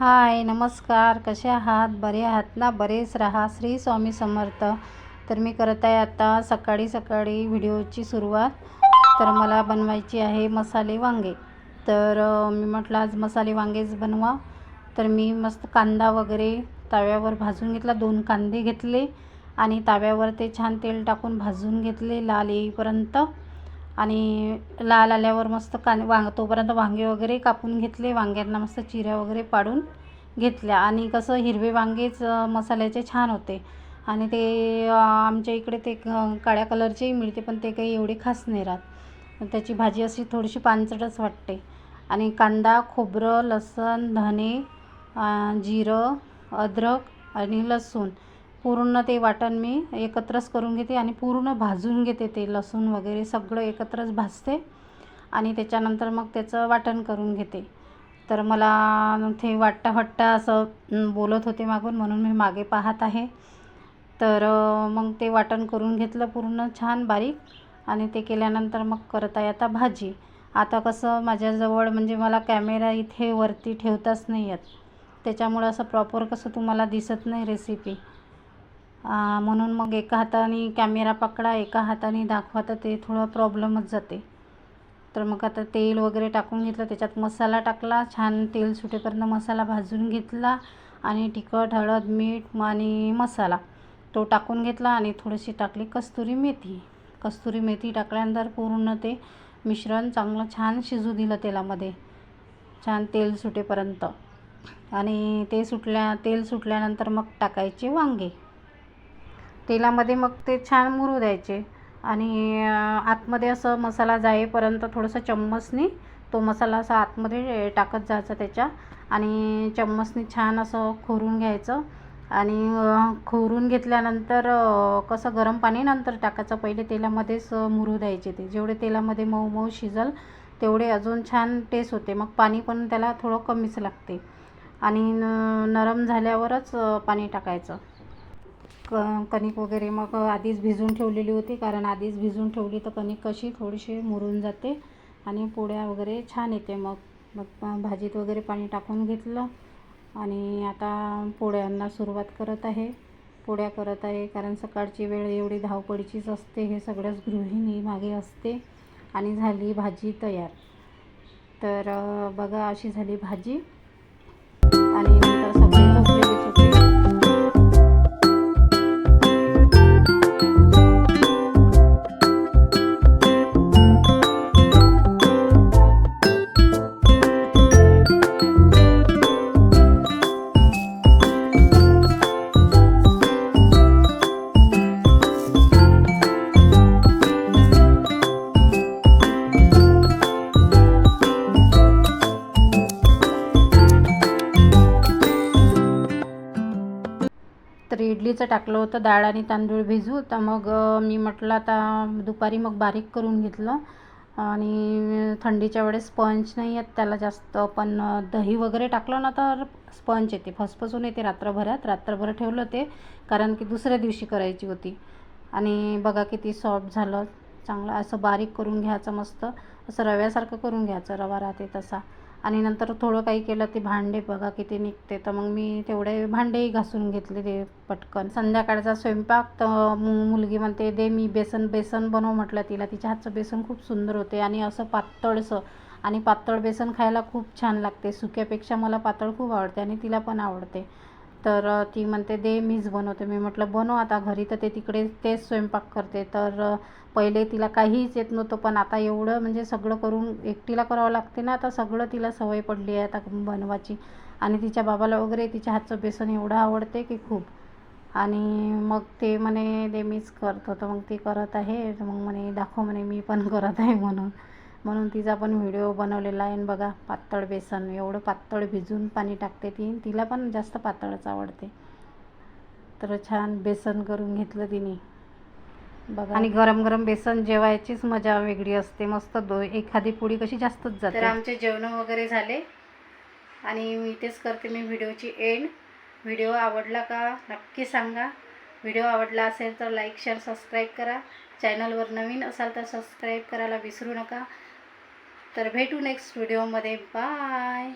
हाय नमस्कार. कसे आहात? बरे आहात ना? बरेच राहा. श्री स्वामी समर्थ. तर मी करत आहे आता सकाळी सकाळी व्हिडिओची सुरुवात. तर मला बनवायची आहे मसाले वांगे. तर मी म्हटलं आज मसाले वांगेच बनवा. तर मी मस्त कांदा वगैरे तव्यावर भाजून घेतला. दोन कांदे घेतले आणि तव्यावर ते छान तेल टाकून भाजून घेतले लाल येईपर्यंत. आणि लाल आल्यावर मस्त कान वांग तोपर्यंत वांगे वगैरे कापून घेतले. वांग्यांना मस्त चिऱ्या वगैरे पाडून घेतल्या. आणि कसं हिरवे वांगेच मसाल्याचे छान होते. आणि ते आमच्या इकडे ते क- काळ्या कलरचेही मिळते पण ते काही एवढे खास नाही राहत. त्याची भाजी अशी थोडीशी पानसटच वाटते. आणि कांदा खोबरं लसण धने जिरं अद्रक आणि लसूण पूर्ण ते वाटण मी एकत्रच करून घेते आणि पूर्ण भाजून घेते ते लसूण वगैरे सगळं एकत्रच भाजते. आणि त्याच्यानंतर मग त्याचं वाटण करून घेते. तर मला ते वाटता असं बोलत होते मागून म्हणून मी मागे पाहत आहे. तर मग ते वाटण करून घेतलं पूर्ण छान बारीक. आणि ते केल्यानंतर मग करत आहे आता भाजी. आता कसं माझ्याजवळ म्हणजे मला कॅमेरा इथे वरती ठेवताच नाही येत. त्याच्यामुळं असं प्रॉपर कसं तुम्हाला दिसत नाही रेसिपी म्हणून मग एका हाताने कॅमेरा पकडा एका हाताने दाखवा तर ते थोडं प्रॉब्लेमच जाते. तर मग आता तेल वगैरे टाकून घेतलं त्याच्यात मसाला टाकला छान तेल सुटेपर्यंत मसाला भाजून घेतला आणि तिखट हळद मीठ आणि मसाला तो टाकून घेतला आणि थोडीशी टाकली कस्तुरी मेथी. कस्तुरी मेथी टाकल्यानंतर पूर्ण ते मिश्रण चांगलं छान शिजू दिलं तेलामध्ये. छान तेल सुटेपर्यंत. आणि ते सुटल्या तेल सुटल्यानंतर मग टाकायचे वांगे. तेलामध्ये मग ते छान मुरू द्यायचे. आणि आतमध्ये असं मसाला जाईपर्यंत थोडंसं चम्मचनी तो मसाला असा आतमध्ये टाकत जायचा त्याच्या. आणि चम्मचनी छान असं खोरून घ्यायचं. आणि खोरून घेतल्यानंतर कसं गरम पाणी नंतर टाकायचं. पहिले तेलामध्येच मुरू द्यायचे ते. जेवढे तेलामध्ये मऊ मऊ शिजल तेवढे अजून छान टेस्ट होते. मग पाणी पण त्याला थोडं कमीच लागते. आणि न- नरम झाल्यावरच पाणी टाकायचं. क कणिक वगैरे मग आधीच भिजून ठेवलेली होती. कारण आधीच भिजून ठेवली तर कणिक कशी थोडीशी मुरून जाते आणि पोळ्या वगैरे छान येते. मग मग भाजीत वगैरे पाणी टाकून घेतलं आणि आता पोळ्यांना सुरुवात करत आहे. पोळ्या करत आहे कारण सकाळची वेळ एवढी धावपळीचीच असते. हे सगळ्याच गृहिणी मागे असते आणि झाली भाजी तयार. तर बघा अशी झाली भाजी. आणि नंतर सगळे तर इडलीचं टाकलं होतं डाळ आणि तांदूळ भिजू. तर मग मी म्हटलं आता दुपारी मग बारीक करून घेतलं. आणि थंडीच्या वेळेस स्पंज नाही येत त्याला जास्त. पण दही वगैरे टाकलं ना तर स्पंज येते. फसफसून येते रात्रभरात. रात्रभर ठेवलं ते कारण की दुसऱ्या दिवशी करायची होती. आणि बघा किती सॉफ्ट झालं. चांगलं असं बारीक करून घ्यायचं मस्त. असं रव्यासारखं करून घ्यायचं रवा राहते तसा. आणि नंतर थोडं काही केलं ते भांडे बघा किती निघते. तर मग मी तेवढे भांडेही घासून घेतले ते पटकन. संध्याकाळचा स्वयंपाक तर मु- मुलगी म्हणते दे मी बेसन बेसन बनव म्हटलं तिला. तिच्या हातचं बेसन खूप सुंदर होते आणि असं पातळसं. आणि पातळ बेसन खायला खूप छान लागते. सुक्यापेक्षा मला पातळ खूप आवडते आणि तिला पण आवडते. तर ती म्हणते दे मीच बनवते. मी म्हटलं बनव आता घरी. तर ते तिकडे तेच स्वयंपाक करते. तर पहिले तिला काहीच येत नव्हतं पण आता एवढं म्हणजे सगळं करून एकटीला करावं लागते ना आता सगळं तिला सवय पडली आहे आता बनवायची. आणि तिच्या बाबाला वगैरे तिच्या हातचं बेसन एवढं आवडते की खूप. आणि मग ते म्हणे दे मीच करतो. तर मग ते करत आहे. तर मग म्हणे दाखव म्हणे मी पण करत आहे म्हणून. म्हणून तिचा पण व्हिडिओ बनवलेला आहे. आणि बघा पातळ बेसन एवढं पातळ भिजून पाणी टाकते ती. तिला पण जास्त पातळच आवडते. तर छान बेसन करून घेतलं तिने. बघा. आणि गरम गरम बेसन जेवायचीच मजा वेगळी असते. मस्त दो एखादी पोळी कशी जास्तच जाते. तर आमचे जेवण वगैरे झाले. आणि मी इथेच करते मी व्हिडिओची एंड व्हिडिओ आवडला का नक्की सांगा. व्हिडिओ आवडला असेल तर लाईक शेअर सबस्क्राईब करा. चॅनलवर नवीन असाल तर सबस्क्राईब करायला विसरू नका. तर भेटू नेक्स्ट व्हिडिओमध्ये बाय